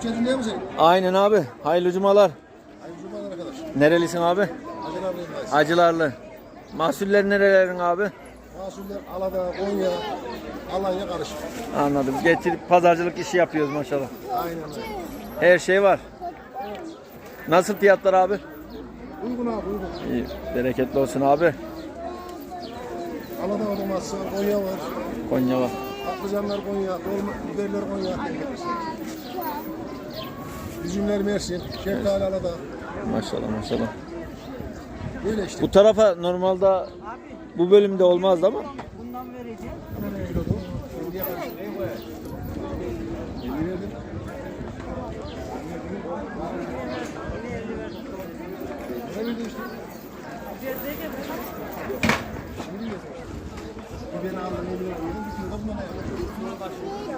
Türkçe dinliyor musun? Aynen abi. Hayırlı cumalar. Hayırlı cumalar arkadaş. Nerelisin abi? Acil ablayım ben. Acılarlı. Mahsuller nerelerin abi? Mahsuller Alada, Konya, Alanya karışık. Anladım. Getirip pazarcılık işi yapıyoruz maşallah. Aynen öyle. Her şey var. Nasıl fiyatlar abi? Uygun abi uygun. İyi. Bereketli olsun abi. Alada var, Konya var. Konya var. Patlıcanlar Konya, dolma, biberler Konya. Üzümler Mersin, şeftali Aladağ. Maşallah maşallah. Böyle işte. Bu tarafa normalde bu bölümde olmazdı ama. Bundan vereceğim. Şimdi ben aldım, elini aldım. 정면에 올라가시고